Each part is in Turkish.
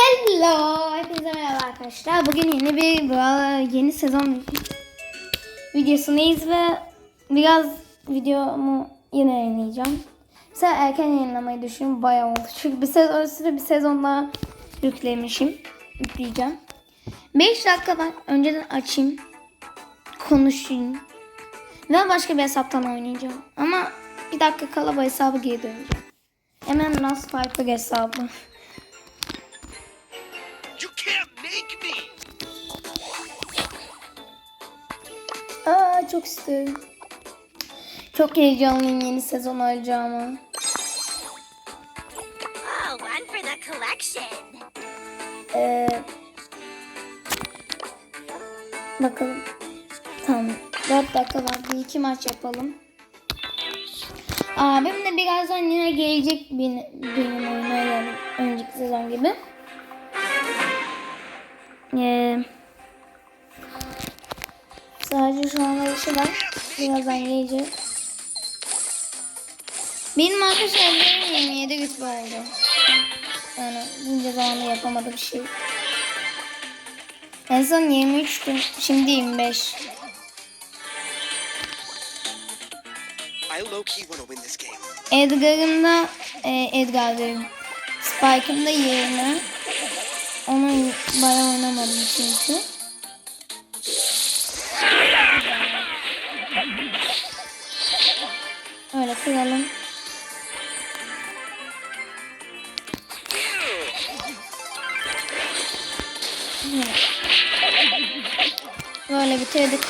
Hello, hepinize merhaba arkadaşlar. Bugün yeni bir yeni sezon videosundayız ve biraz videomu yine yayınlayacağım. Mesela erken yayınlamayı düşünüyorum. Bayağı oldu. Çünkü bir sezon üstüne bir sezon daha yüklemişim. Yükleyeceğim. 5 dakikadan önceden açayım. Konuşayım. Ve başka bir hesaptan oynayacağım. Ama bir dakika kala bu hesabı geri döneceğim. Hemen Last Piper hesabı. Çok istiyorum. Çok heyecanlıyım yeni sezon alacağımı. Oh. Ee, bakalım. Tamam. 4 dakika var. Bir iki maç yapalım. Abim de birazdan yine gelecek benim, benim oyuna yani önceki sezon gibi. Ee, sadece şu anda işi var. Birazdan gelecek. Benim arkadaşlar benim 27 güçlü oldu. Yani bunca zamanda yapamadı bir şey. En son 23'tüm. Şimdi 25. I low key want to win this game. Edgar'ın da e, Edgar diyorum. Spike'ın da 20. Onu bayağı oynamadım çünkü. Öyle kıralım. Böyle bitirdik.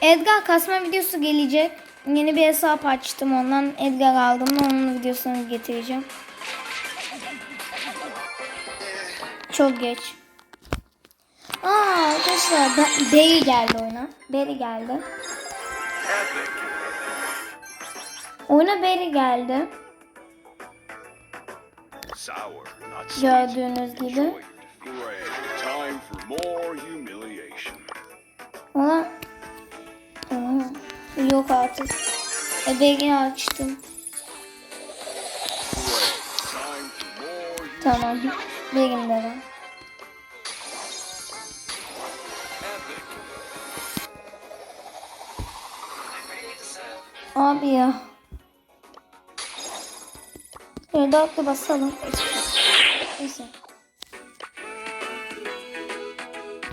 Edgar kasma videosu gelecek. Yeni bir hesap açtım ondan. Edgar aldım onun videosunu getireceğim. Çok geç. Aa arkadaşlar Barry geldi oyuna. Barry geldi. Oyuna Barry geldi. Gördüğünüz gibi. Ona Aa, yok artık. E Barry'i açtım. Tamam. Barry'im de var. Abi ya. Şöyle dörtlü basalım. Neyse.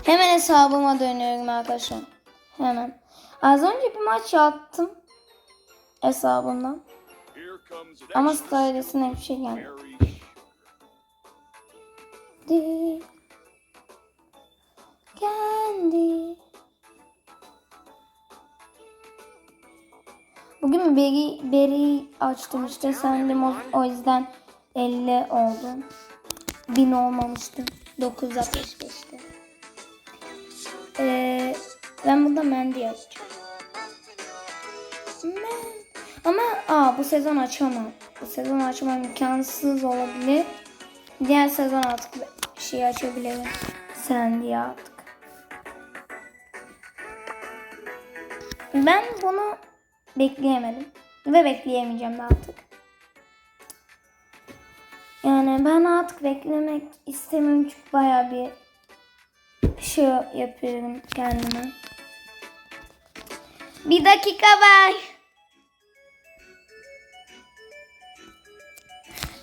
Hemen hesabıma dönüyorum arkadaşlar. Hemen. Az önce bir maç yaptım. Hesabımdan. Ama stylesine bir şey gelmedi. Kendi. Bugün beri, beri açtım işte sendim o, o yüzden 50 oldum. 1000 olmamıştım. 965'te. Ee, ben burada Mendy yapacağım. Ama aa bu sezon açamam. Bu sezon açmam imkansız olabilir. Diğer sezon artık şey açabilirim. Sen artık. Ben bunu bekleyemedim. Ve bekleyemeyeceğim de artık. Yani ben artık beklemek istemiyorum çünkü baya bir şey yapıyorum kendime. Bir dakika var.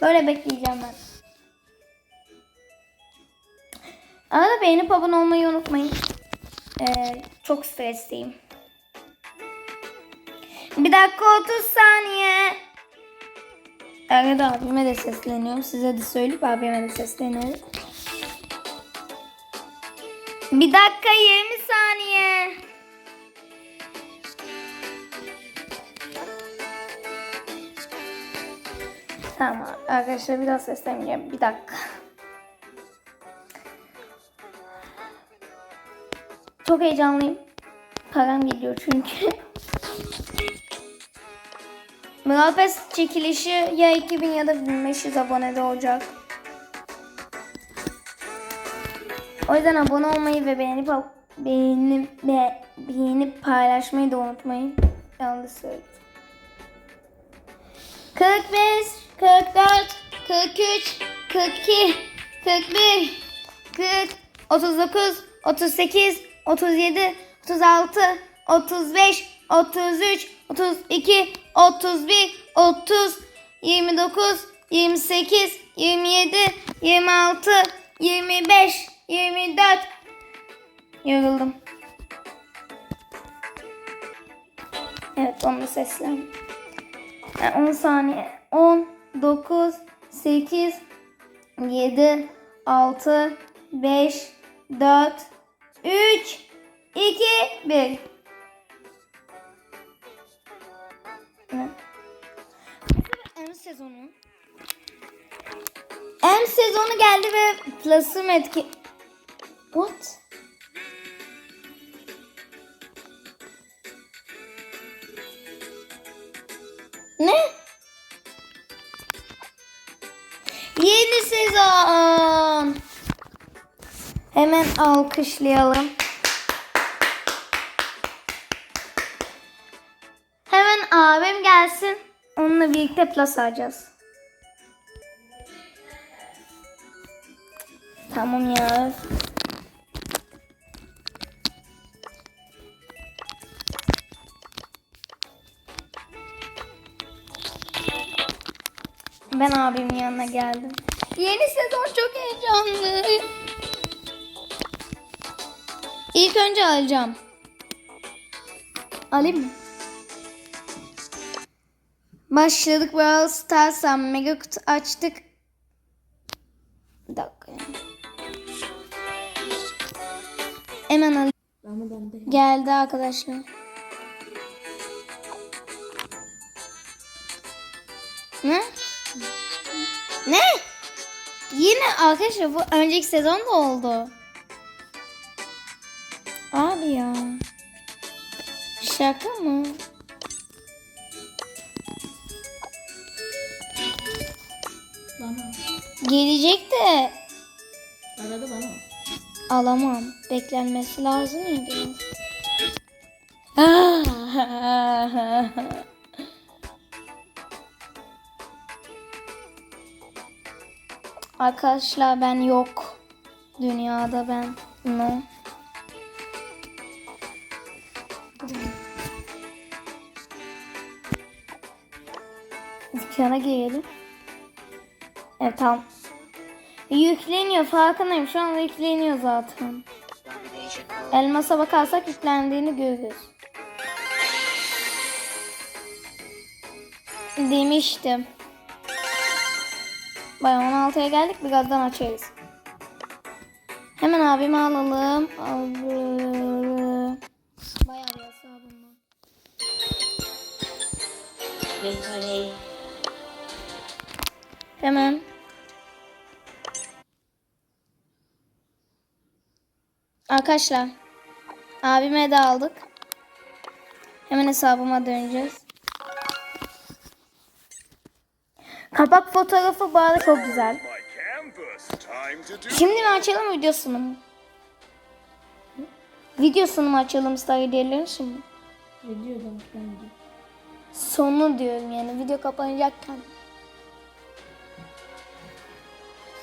Böyle bekleyeceğim ben. Arada beğenip abone olmayı unutmayın. Ee, çok stresliyim. Bir dakika 30 saniye. Arada abime de sesleniyorum. Size de söyleyip abime de sesleniyorum. Bir dakika 20 saniye. Tamam arkadaşlar biraz sesleneceğim. Bir dakika. Çok heyecanlıyım. Param geliyor çünkü. Mürapes çekilişi ya 2000 ya da 1500 abonede olacak. O yüzden abone olmayı ve beğenip beğenip, be, beğenip paylaşmayı da unutmayın. Yanlış söyledim. 45, 44, 43, 42, 41, 40, 39, 38, 37, 36, 35, 33, 32, 31, 30, 29, 28, 27, 26, 25, 24. Yoruldum. Evet onu seslen. 10 saniye. 10, 9, 8, 7, 6, 5, 4, 3, 2, 1. M sezonu. M sezonu geldi ve Plus'ım etki... What? Ne? Yeni sezon. Hemen alkışlayalım. Birlikte plus alacağız. Tamam ya. Ben abimin yanına geldim. Yeni sezon çok heyecanlı. İlk önce alacağım. Alayım mı? Başladık Brawl Stars'a mega kutu açtık. Bir dakika. Hemen alayım. Geldi arkadaşlar. Ne? Ne? Yine arkadaşlar bu önceki sezon da oldu. Gelecek de Arada bana. alamam. Beklenmesi lazım ya biraz. Arkadaşlar ben yok. Dünyada ben. No. Dükkana girelim. Evet tamam. Yükleniyor farkındayım. Şu anda yükleniyor zaten. Elmasa bakarsak yüklendiğini görürüz. Demiştim. Bayağı 16'ya geldik. Birazdan açarız. Hemen abimi alalım. Aldım. Bayağı bir hesabım var. Hemen. Arkadaşlar. Abime de aldık. Hemen hesabıma döneceğiz. Kapak fotoğrafı arada çok güzel. Şimdi mi açalım videosunu mu? Videosunu mu açalım Stargader'lerin şimdi? Videodan bence. Sonu diyorum yani video kapanacakken.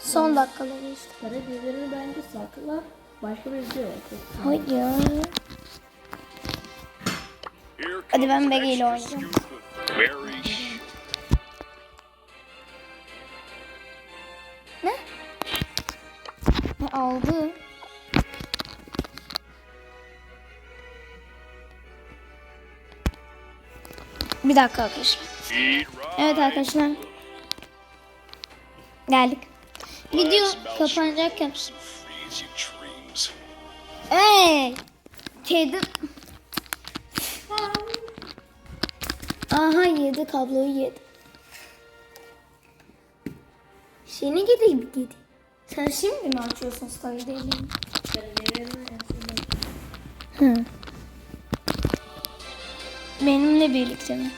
Son dakikaları işte. Para bence sakla. Başka bir video. Hayır. Hadi ben Beggy ile oynayacağım. Ne? Ne aldı? Bir dakika arkadaşlar. Evet arkadaşlar. Geldik. Video kapanacakken. Hey! Kedi... Aha yedi kabloyu yedi. Seni gidi gidi. Sen şimdi mi açıyorsun mi? Hı. Benimle birlikte mi?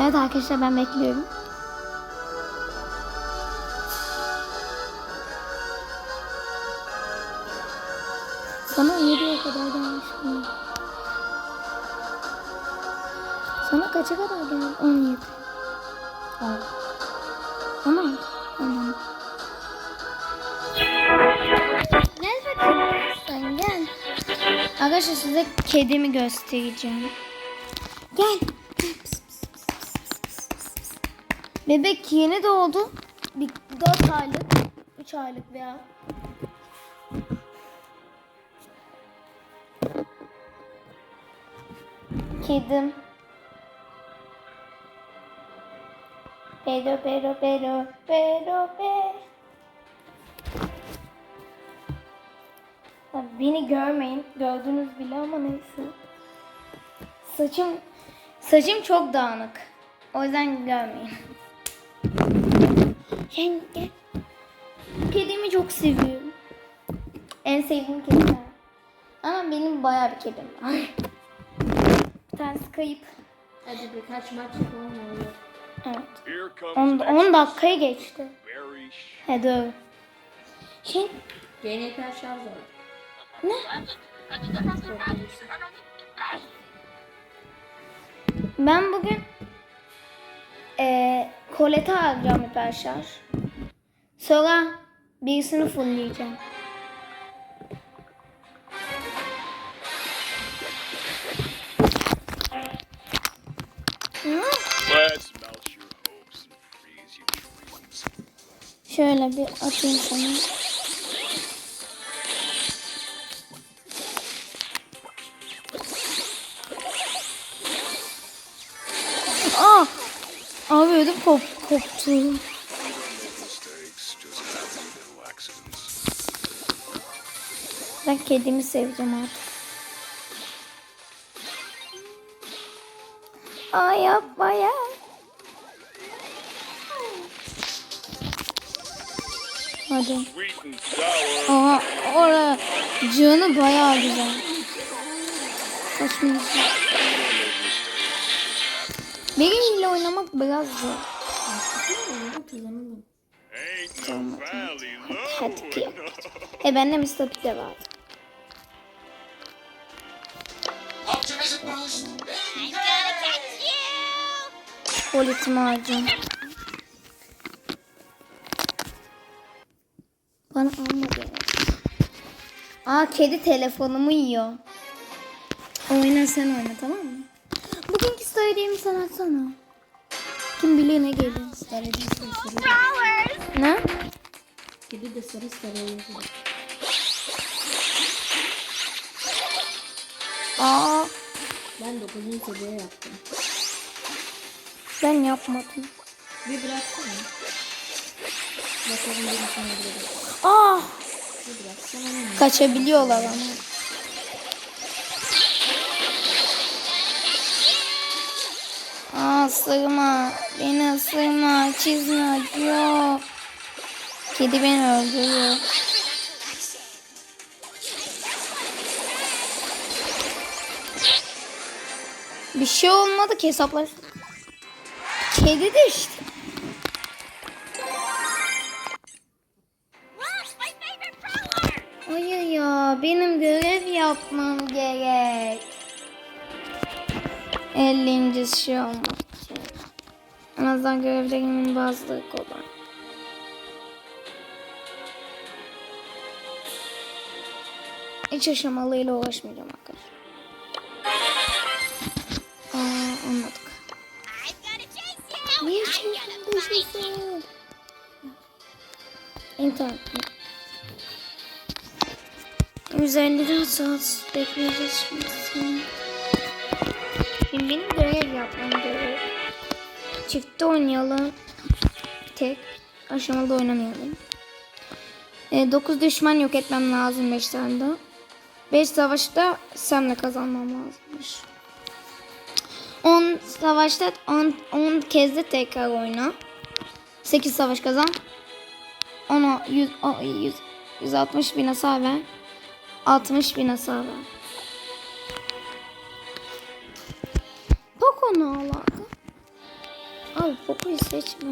Evet arkadaşlar ben bekliyorum. Sana 7'ye kadar gelmiş mi? Sana kaça kadar geldi? 17. Al. 16. Tamam. Gel bakalım sen gel. Arkadaşlar size kedimi göstereceğim. Gel. Bebek yeni doğdu. Bir 4 aylık, 3 aylık veya Kedim. Pero, pero, pero, pero. Ya Beni görmeyin. Gördünüz bile ama neyse. Saçım saçım çok dağınık. O yüzden görmeyin. Gel. Kedimi çok seviyorum. En sevdiğim kediler. Ama benim bayağı bir kedim var. Tanesi kayıp. Hadi birkaç maç olur. Evet. Here comes 10, next 10 dakikaya geçti. Hadi öyle. Şey, GNK şarj var. ne? Ben bugün eee kolete alacağım hiper şarj. Sonra birisini fullleyeceğim. Şöyle bir atayım sana. Aa! Abi ödüm kop koptu. Ben kedimi seveceğim artık. Ay yapma ya. Hadi. Aha orada canı bayağı güzel. Kaç minut? Biriyle oynamak biraz zor. Low. Hadi ki. E bende Mr. P de var. Catch you! Politimi harcam. Bana almadı. Aa kedi telefonumu yiyor. Oyna sen oyna tamam mı? Bugünkü söylediğimi sen atsana. Kim bilir ne gelir. Sarı sarı! Ne? Kedi de sarı sarı. Aa Ben 9. seviye yaptım. Ben yapmadım. Bir bıraksana. Bakalım bir sana bırak. Aa Bir bıraksana kaçabiliyorlar ama. Aa ısırma. Beni ısırma. Çizme acıyor. Kedi beni öldürüyor. Bir şey olmadı ki hesaplaş. Kedi de işte. Hayır ya benim görev yapmam gerek. 50. şey olmak için. En azından görevlerimin bazıları kolay. Hiç aşamalıyla uğraşmayacağım arkadaşlar. Düşüyorsun? İnternet. 154 saat bekleyeceğiz şimdi. Şimdi benim görev yapmam gerek. Çifte oynayalım. Tek. Aşamalı oynamayalım. 9 düşman yok etmem lazım 5 tane daha. 5 savaşta Sam'le kazanmam lazımmış. 10 savaşta 10, 10 kez de tekrar oyna. 8 savaş kazan. Ona 100, o, 100, 160 bin hasar ver. 60 bin hasar ver. Poco ne alaka? Abi Poco'yu seçme.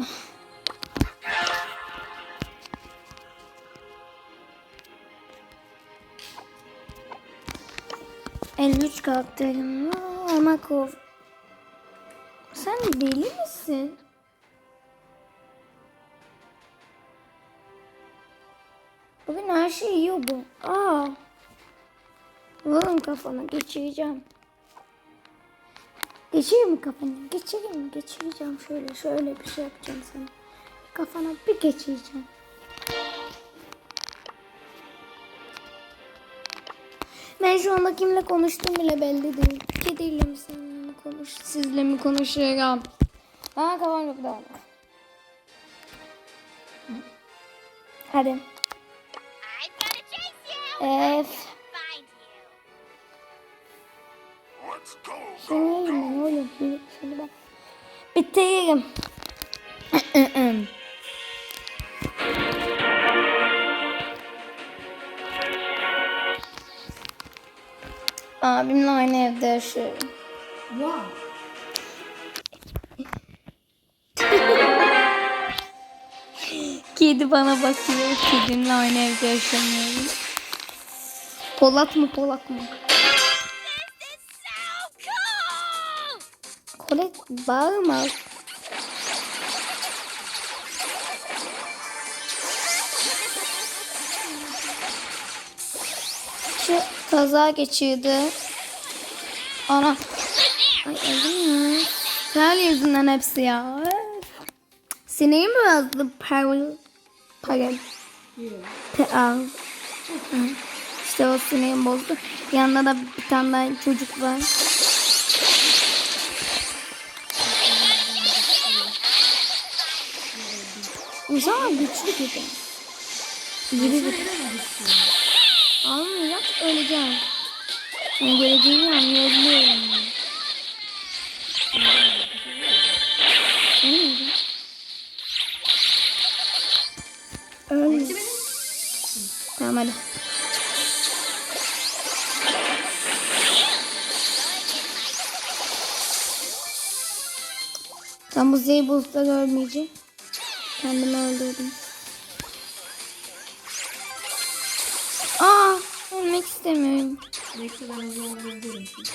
...53 karakterim var ama kov... Sen deli misin? Bugün her şey yiyor bu. Aa. Vurun kafana geçireceğim. Geçireyim mi kafanı? Geçireyim mi? Geçireceğim şöyle şöyle bir şey yapacağım sana. Kafana bir geçireceğim. Ben şu anda kimle konuştuğum bile belli değil. Kediyle mi seninle mi konuş, sizle mi konuşuyorum? Aa kafam çok dağınık. Hadi. Şunu yiyeyim ben oğlum. Şunu ben bitiririm. Abimle aynı evde yaşıyorum. Wow. Kedi bana bakıyor. Kedimle aynı evde yaşamıyorum. Polat mı Polat mı? Kolet bağırma. Şu kaza geçirdi. Ana. Ay öldüm ya. Tel yüzünden hepsi ya. Sineğim mi yazdı? Parıl. Parıl. Parıl. İşte sineğim bozdu. Yanında da bir tane daha çocuk var. Güzel güçlü gibi. Biri bir. Almayacak öleceğim. Ben geleceğimi anlayabiliyorum. Ben bu Zeybulut'ta ölmeyeceğim. Kendimi öldürdüm. Aa, ölmek istemiyorum. Bekle ben o zaman öldürürüm seni.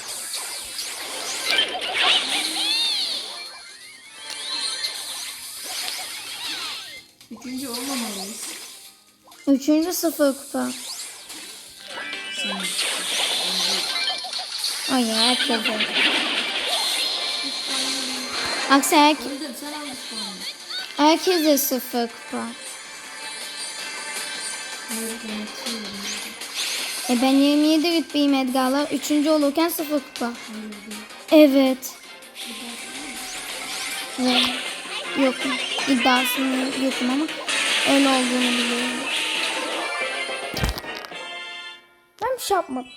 Üçüncü olmamalıyız. Üçüncü sıfır kupa. Ay herkese. Aksi her, puanı. herkese sıfır kupa. E ben 27 rütbeyim Edgar'la. Üçüncü olurken sıfır kupa. Evet. Evet. Yokum. İddiasını yokum ama öyle olduğunu biliyorum. Ben bir şey yapmadım.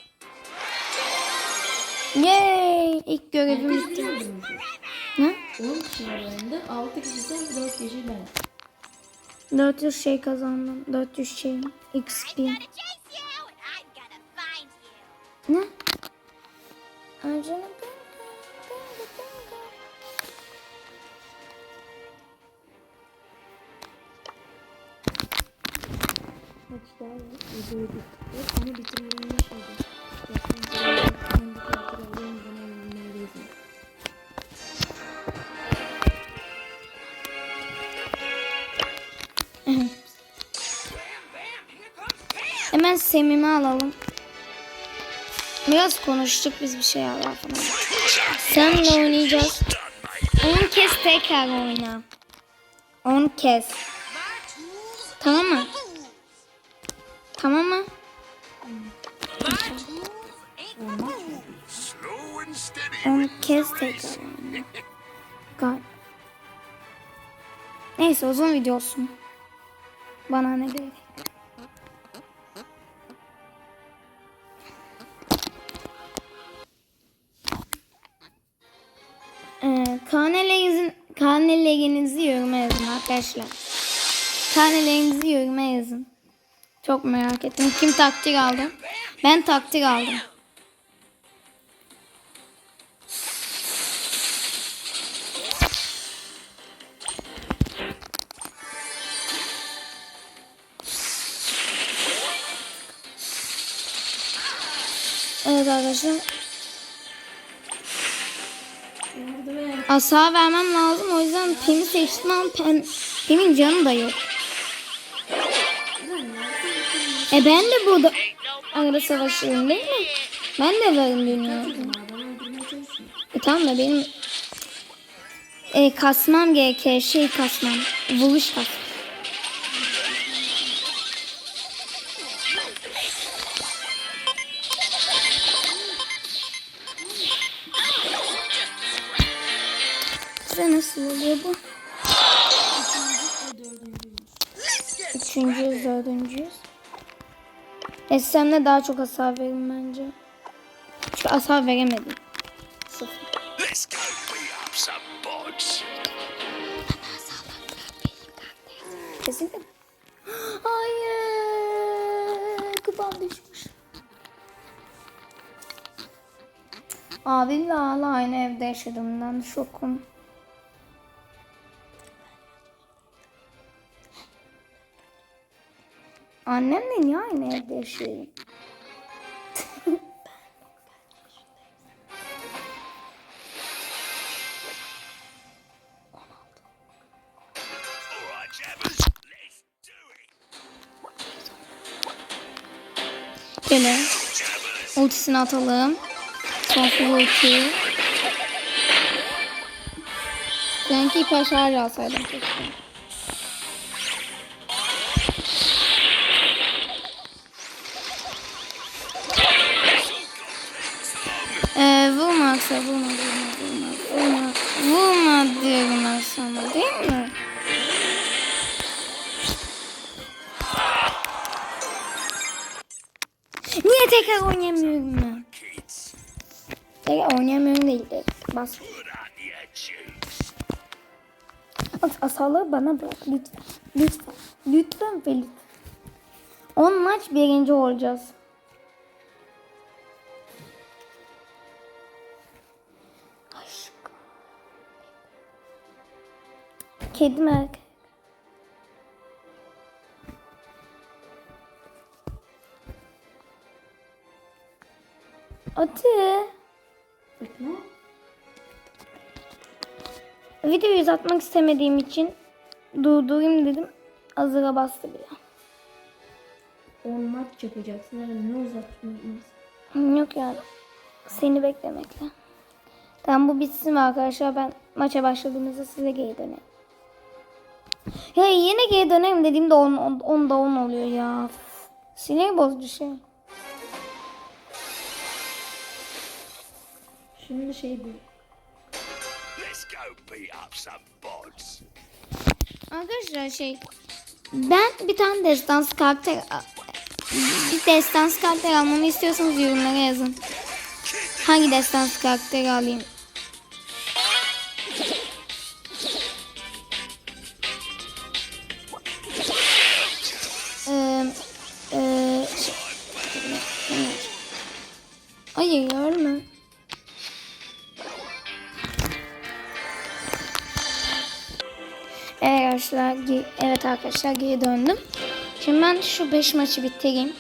Yay! İlk görevim Herkes bitti. Bir öldürmüş. Ne? 10 kişi oyunda. 6 kişi sen 4 kişi ben. 400 şey kazandım. 400 şey. XP. Ne? Ben. Maçlar videoyu bitirdik ama bitirmeden Semim'i alalım. Biraz konuştuk biz bir şeyler falan. Senle oynayacağız. 10 kez tekrar oyna. 10 kez. Tamam mı? Tamam mı? 10 kez tekrar oyna. Neyse uzun video olsun. Bana ne gerek. Karnelerinizi yoruma yazın arkadaşlar. Karnelerinizi yoruma yazın. Çok merak ettim. Kim takdir aldı? Ben takdir aldım. Evet arkadaşlar. Asa vermem lazım. O yüzden Pim'i seçtim ama Pem, Pim'in canı da yok. E ben de burada arada savaşıyorum değil mi? Ben de varım dünyada. E tamam da benim e, kasmam gerekir. Şey kasmam. Vuruş kas. Essem'le daha çok hasar verin bence. Çünkü hasar veremedim. Sıfır. Kesinlikle. Hayır. Kupam düşmüş. Abimle hala aynı evde yaşadığımdan şokum. Annemle niye aynı evde yaşıyorum? Jabbers. ultisini atalım. Son full ulti. Hiper şarj alsaydım keşke. Aksa, vurma, vurma, vurma, vurma, vurma diyorum ben sana değil mi? Niye tekrar oynayamıyorum ben? Tekrar oynayamıyorum değil de bas. As asalığı bana bırak lütfen. Lütfen. Lütfen ve lütfen. 10 maç birinci olacağız. Kedi mi erkek? Hadi. Bekle. Videoyu uzatmak istemediğim için durdurayım dedim. Hazıra bastı bile. 10 maç yapacaksın. Yani ne uzatmıyorsun? Yok ya. Seni beklemekle. Tamam bu bitsin mi arkadaşlar? Ben maça başladığımızda size geri dönerim. Ya yine geri dönerim dediğimde 10, 10, 10 da 10 oluyor ya. Sinir bozucu şey. Şimdi şey bu. Let's go beat up some bods. Arkadaşlar şey ben bir tane destans karakter bir destans karakter almamı istiyorsanız yorumlara yazın. Hangi destans karakteri alayım? Arkadaşlar, evet arkadaşlar geri döndüm. Şimdi ben şu 5 maçı bitireyim.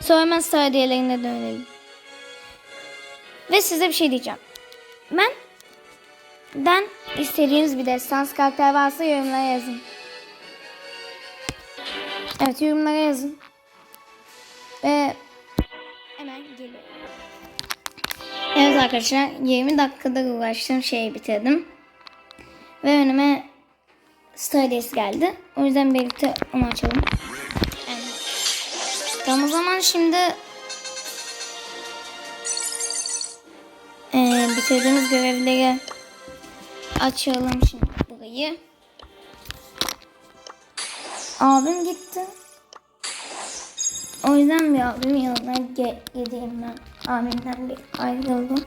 Sonra hemen sıra diğerlerine dönelim. Ve size bir şey diyeceğim. Ben ben istediğiniz bir destans karakter varsa yorumlara yazın. Evet yorumlara yazın. Ve hemen geliyorum. Evet arkadaşlar 20 dakikada uğraştığım şeyi bitirdim. Ve önüme Stardust geldi. O yüzden birlikte onu açalım. Evet. Tamam o zaman şimdi eee bitirdiğimiz görevleri açalım şimdi burayı. Abim gitti. O yüzden bir abimin yanına ge- gideyim ben. Abimden bir ayrıldım.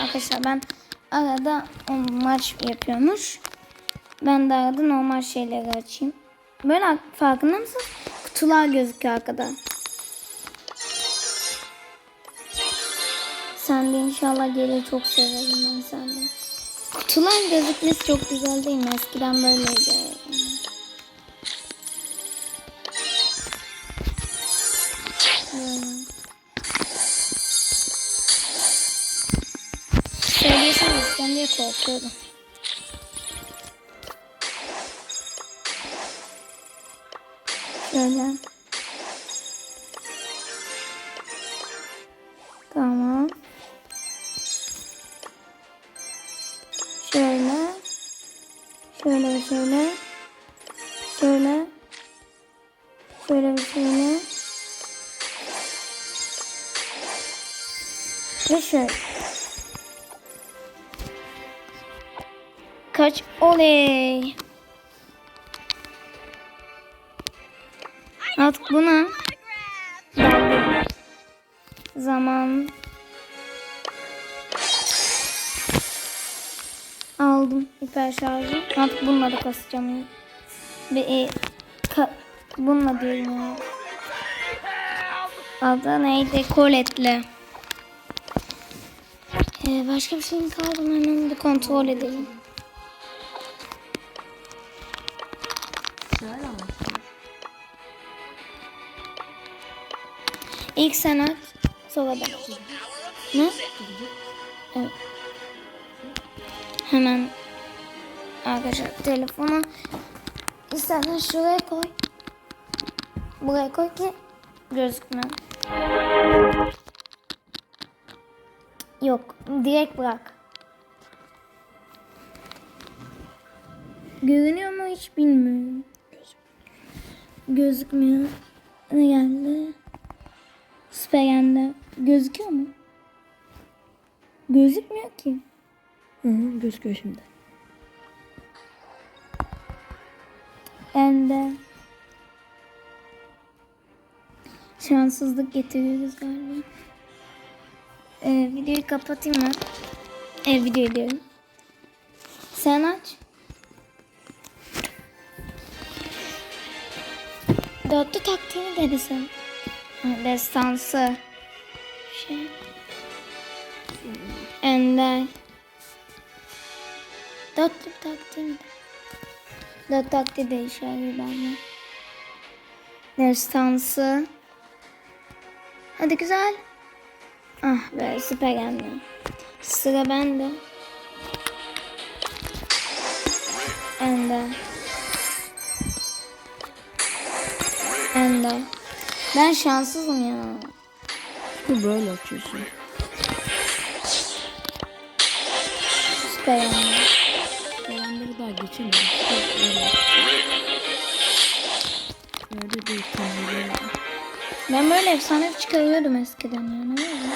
Arkadaşlar ben arada o maç yapıyormuş. Ben de arada normal şeyleri açayım. Böyle farkında mısınız? Kutular gözüküyor arkada. Sen de inşallah gelir çok severim ben sende. Kutular gözükmesi çok güzel değil mi? Eskiden böyleydi. Korkuyordum. Şöyle. Tamam. Şöyle. Şöyle ve şöyle. Şöyle. Şöyle ve şöyle. Ve şöyle. Kaç oley. Artık buna zaman aldım hiper şarjı. Artık bununla da kasacağım. Ve e, ka, bununla diyorum ya. Adı neydi? Colette'le. Ee, başka bir şeyin kaldı mı? Hemen bir kontrol edelim. İlk sen aç. Sonra ben. Ne? Evet. Hemen arkadaşlar telefonu istersen şuraya koy. Buraya koy ki gözükme. Yok, direkt bırak. Görünüyor mu hiç bilmiyorum. Gözükmüyor. Ne geldi? Süpergen'de gözüküyor mu? Gözükmüyor ki. Hı hı gözüküyor şimdi. Ende. Şanssızlık getiriyoruz galiba. Ee, videoyu kapatayım mı? Ee, videoyu diyorum. Sen aç. Dörtlü taktiğini dedi sen. Destansı. Şey. Ender. Taktiğini de. Dört taktiği değişiyor bende. Destansı. Hadi güzel. Ah be süper geldi. Sıra bende. Ender. Ender. Ben şanssızım ya. Bu böyle açıyorsun. Süper. Falanları daha geçemedim. Yok, öyle. Değil. Tanrıları. Ben böyle efsane çıkarıyordum eskiden ya. Ne oldu?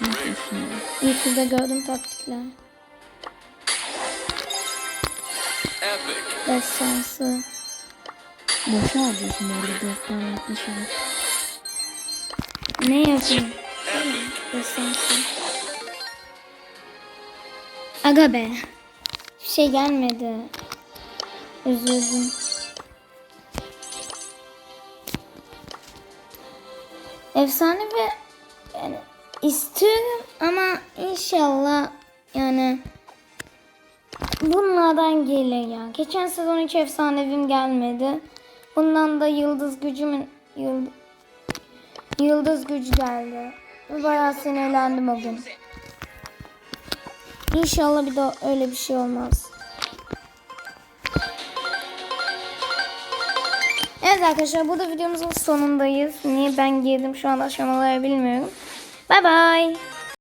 Nasıl şimdi? YouTube'da gördüm taktikler. Epic. Destansı. Boşa harcıyorsun bu arada. Dört tane yaklaşık. Ne yapayım? Destansı. Aga be. Bir şey gelmedi. Üzüldüm. Efsane ve yani istiyorum ama inşallah yani bunlardan gelir ya. Geçen sezon hiç efsanevim gelmedi. Bundan da yıldız gücümün yıldız, yıldız gücü geldi. Bayağı sinirlendim o gün. İnşallah bir daha öyle bir şey olmaz. Evet arkadaşlar burada videomuzun sonundayız. Niye ben girdim şu an aşamaları bilmiyorum. Bay bay.